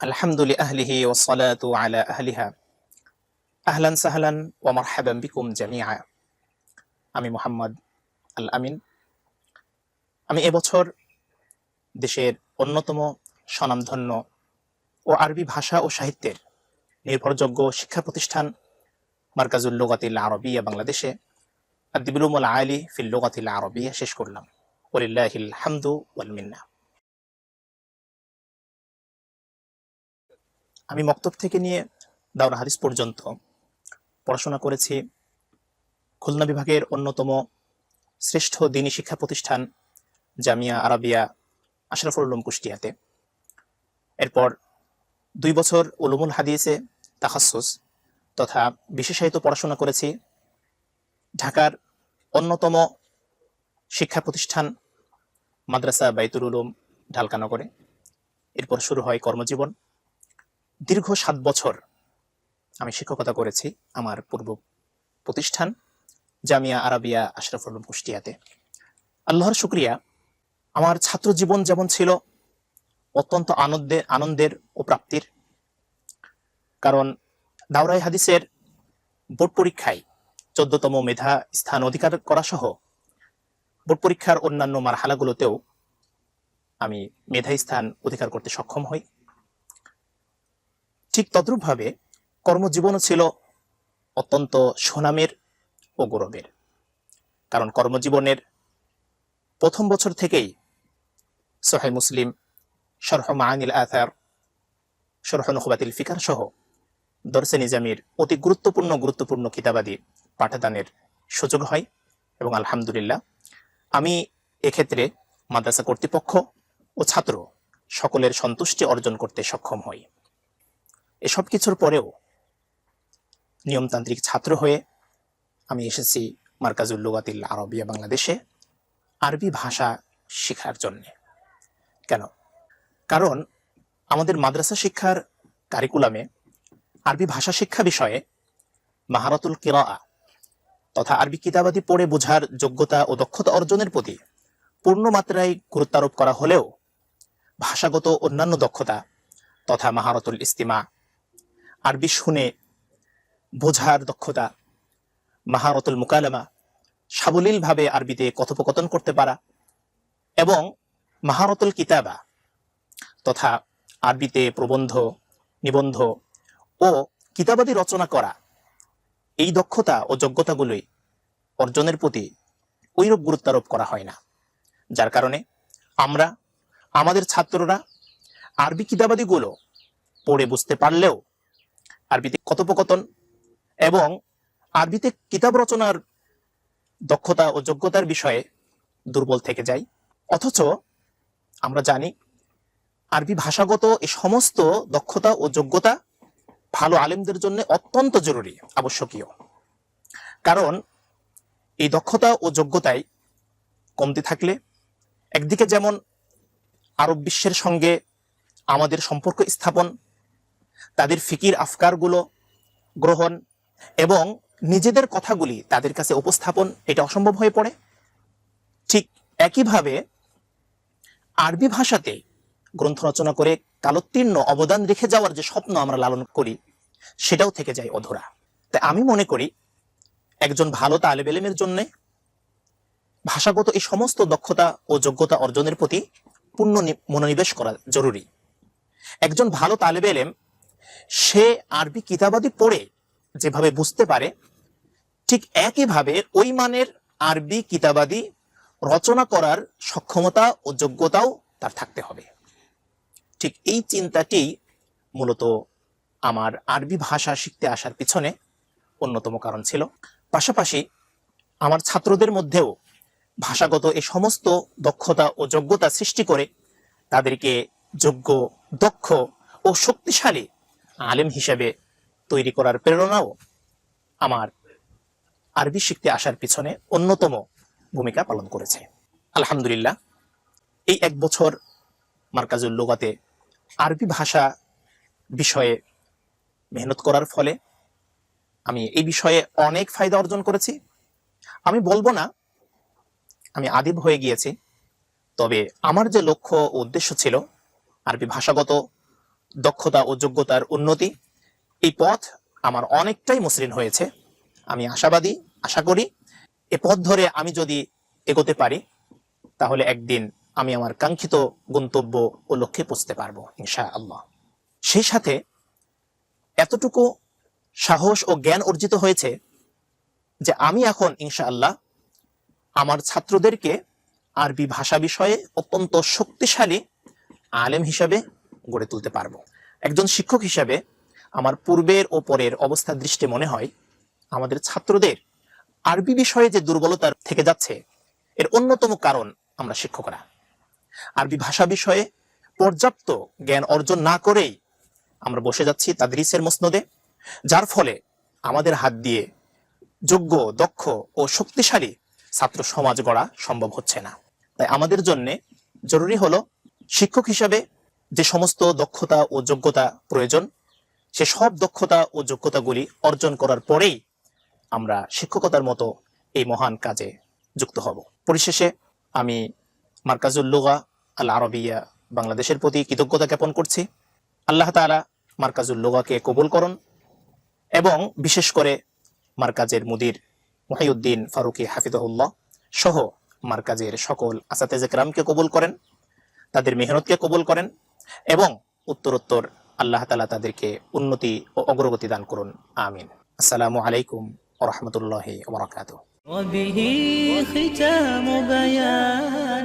আলহামদুলি আহলিহি ওসলাত আলা আহলিহা। সাহলান ও মারহাবান বিকুম জামিয়া আমি মোহাম্মদ আল আমিন আমি এবছর দেশের অন্যতম স্বনামধন্য ও আরবি ভাষা ও সাহিত্যের নির্ভরযোগ্য শিক্ষা প্রতিষ্ঠান মার্কাজুল লোগাতিল আরবিয়া বাংলাদেশে আদিবুলুমুল আলী ফিল লোগাতিল আরবিয়া শেষ করলাম। ওলিল্লাহিল হামদু ওয়াল মিন্না। আমি মক্তব থেকে নিয়ে দাওরা হাদিস পর্যন্ত পড়াশোনা করেছি। খুলনা বিভাগের অন্যতম শ্রেষ্ঠ দিনী শিক্ষা প্রতিষ্ঠান জামিয়া আরাবিয়া আশরাফুল উলুম কুষ্টিয়াতে। এরপর দুই বছর উলুমুল হাদিসে তাহাসুস তথা বিশেষায়িত পড়াশোনা করেছি। ঢাকার অন্যতম শিক্ষা প্রতিষ্ঠান মাদ্রাসা বাইতুল উলুম ঢালকানগরে এরপর শুরু হয় কর্মজীবন। দীর্ঘ সাত বছর আমি শিক্ষকতা করেছি আমার পূর্ব প্রতিষ্ঠান জামিয়া আরাবিয়া আশরাফুল কুষ্টিয়াতে। আল্লাহর শুক্রিয়া, আমার ছাত্র জীবন যেমন ছিল অত্যন্ত আনন্দের আনন্দের ও প্রাপ্তির। কারণ দাওরাই হাদিসের বোর্ড পরীক্ষায় চোদ্দতম মেধা স্থান অধিকার করা সহ বোর্ড পরীক্ষার অন্যান্য মারহালাগুলোতেও আমি মেধা স্থান অধিকার করতে সক্ষম হই। ঠিক তদ্রূপভাবে কর্মজীবনও ছিল অত্যন্ত সুনামের ও গৌরবের। কারণ কর্মজীবনের প্রথম বছর থেকেই সোহাই মুসলিম, শরহ মাআনিল আথার শরহ নখবাতিল ফিকার সহ দর্শে নিজামির অতি গুরুত্বপূর্ণ গুরুত্বপূর্ণ কিতাবাদি পাঠদানের সুযোগ হয় এবং আলহামদুলিল্লাহ আমি এক্ষেত্রে মাদ্রাসা কর্তৃপক্ষ ও ছাত্র সকলের সন্তুষ্টি অর্জন করতে সক্ষম হই। এসব কিছুর পরেও নিয়মতান্ত্রিক ছাত্র হয়ে আমি এসেছি মার্কাজুল লুগাতিল আরবিয়া বাংলাদেশে আরবি ভাষা শেখার জন্য। কেন? কারণ আমাদের মাদ্রাসা শিক্ষার কারিকুলামে আরবি ভাষা শিক্ষা বিষয়ে মাহারাতুল কিরা তথা আরবি কিতাবাদি পড়ে বোঝার যোগ্যতা ও দক্ষতা অর্জনের প্রতি পূর্ণ মাত্রায় গুরুত্বারোপ করা হলেও ভাষাগত অন্যান্য দক্ষতা তথা মাহারাতুল ইস্তিমা আরবি শুনে বোঝার দক্ষতা, মাহারতুল মুকালামা, সাবলীলভাবে আরবিতে কথোপকথন করতে পারা এবং মাহারতুল কিতাবা তথা আরবিতে প্রবন্ধ, নিবন্ধ ও কিতাবাদি রচনা করা এই দক্ষতা ও যোগ্যতাগুলোই অর্জনের প্রতি ওইরূপ গুরুত্বারোপ করা হয় না। যার কারণে আমরা, আমাদের ছাত্ররা আরবি কিতাবাদিগুলো পড়ে বুঝতে পারলেও আরবিতে কথোপকথন এবং আরবিতে কিতাব রচনার দক্ষতা ও যোগ্যতার বিষয়ে দুর্বল থেকে যাই। অথচ আমরা জানি আরবি ভাষাগত এই সমস্ত দক্ষতা ও যোগ্যতা ভালো আলেমদের জন্য অত্যন্ত জরুরি, আবশ্যকীয়। কারণ এই দক্ষতা ও যোগ্যতায় কমতি থাকলে একদিকে যেমন আরব বিশ্বের সঙ্গে আমাদের সম্পর্ক স্থাপন তাদের ফিকির আফকারগুলো গ্রহণ এবং নিজেদের কথাগুলি তাদের কাছে উপস্থাপন, এটা অসম্ভব হয়ে পড়ে। ঠিক একইভাবে আরবি ভাষাতে গ্রন্থ রচনা করে কালোত্তীর্ণ অবদান রেখে যাওয়ার যে স্বপ্ন আমরা লালন করি, সেটাও থেকে যায় অধরা। তাই আমি মনে করি একজন ভালো তালেব এলেমের জন্য ভাষাগত এই সমস্ত দক্ষতা ও যোগ্যতা অর্জনের প্রতি পূর্ণ মনোনিবেশ করা জরুরি। একজন ভালো তালেব এলেম সে আরবি কিতাবাদি পড়ে যেভাবে বুঝতে পারে, ঠিক একইভাবে ওই মানের আরবি কিতাবাদি রচনা করার সক্ষমতা ও যোগ্যতাও তার থাকতে হবে। ঠিক এই চিন্তাটি মূলত আমার আরবি ভাষা শিখতে আসার পিছনে অন্যতম কারণ ছিল। পাশাপাশি আমার ছাত্রদের মধ্যেও ভাষাগত এই সমস্ত দক্ষতা ও যোগ্যতা সৃষ্টি করে তাদেরকে যোগ্য, দক্ষ ও শক্তিশালী আলেম হিসেবে তৈরি করার প্রেরণাও আমার আরবি শিখতে আসার পিছনে অন্যতম ভূমিকা পালন করেছে। আলহামদুলিল্লাহ, এই এক বছর মার্কাজুল লোগাতে আরবি ভাষা বিষয়ে মেহনত করার ফলে আমি এই বিষয়ে অনেক ফায়দা অর্জন করেছি। আমি বলব না, আমি আদিব হয়ে গিয়েছি, তবে আমার যে লক্ষ্য উদ্দেশ্য ছিল আরবি ভাষাগত দক্ষতা ও যোগ্যতার উন্নতি। এই পথ আমার অনেকটাই মসৃণ হয়েছে। আমি আশাবাদী, আশা করি এ পথ ধরে আমি যদি এগোতে পারি, তাহলে একদিন আমি আমার কাঙ্ক্ষিত গন্তব্য ও লক্ষ্যে পৌঁছতে পারব ইনশা আল্লাহ সেই সাথে এতটুকু সাহস ও জ্ঞান অর্জিত হয়েছে যে আমি এখন ইনশা আল্লাহ আমার ছাত্রদেরকে আরবি ভাষা বিষয়ে অত্যন্ত শক্তিশালী আলেম হিসাবে গড়ে তুলতে পারব। একজন শিক্ষক হিসাবে আমার পূর্বের ও পরের অবস্থা দৃষ্টে মনে হয়, আমাদের ছাত্রদের আরবি বিষয়ে যে দুর্বলতা থেকে যাচ্ছে, এর অন্যতম কারণ আমরা শিক্ষকরা। আরবি ভাষা বিষয়ে পর্যাপ্ত জ্ঞান অর্জন না করেই আমরা বসে যাচ্ছি তাদরিসের মসনদে, যার ফলে আমাদের হাত দিয়ে যোগ্য, দক্ষ ও শক্তিশালী ছাত্র সমাজ গড়া সম্ভব হচ্ছে না। তাই আমাদের জন্যে জরুরি হলো শিক্ষক হিসাবে যে সমস্ত দক্ষতা ও যোগ্যতা প্রয়োজন, সে সব দক্ষতা ও যোগ্যতাগুলি অর্জন করার পরেই আমরা শিক্ষকতার মতো এই মহান কাজে যুক্ত হব। পরিশেষে আমি মার্কাজুল লুগা আল আরবিয়া বাংলাদেশের প্রতি কৃতজ্ঞতা জ্ঞাপন করছি। আল্লাহ তাআলা মার্কাজুল লুগাকে কবুল করুন এবং বিশেষ করে মার্কাজের মুদির মহিউদ্দিন ফারুকি হাফিদুল্লাহ সহ মার্কাজের সকল আসাতেজ একরামকে কবুল করেন, তাদের মেহনতকে কবুল করেন এবং উত্তরোত্তর আল্লাহ তালা তাদেরকে উন্নতি ও অগ্রগতি দান করুন আমিন আসসালামু আলাইকুম ওরহমতুল্লাহ ওবরাকাতুহ وبه ختام بيان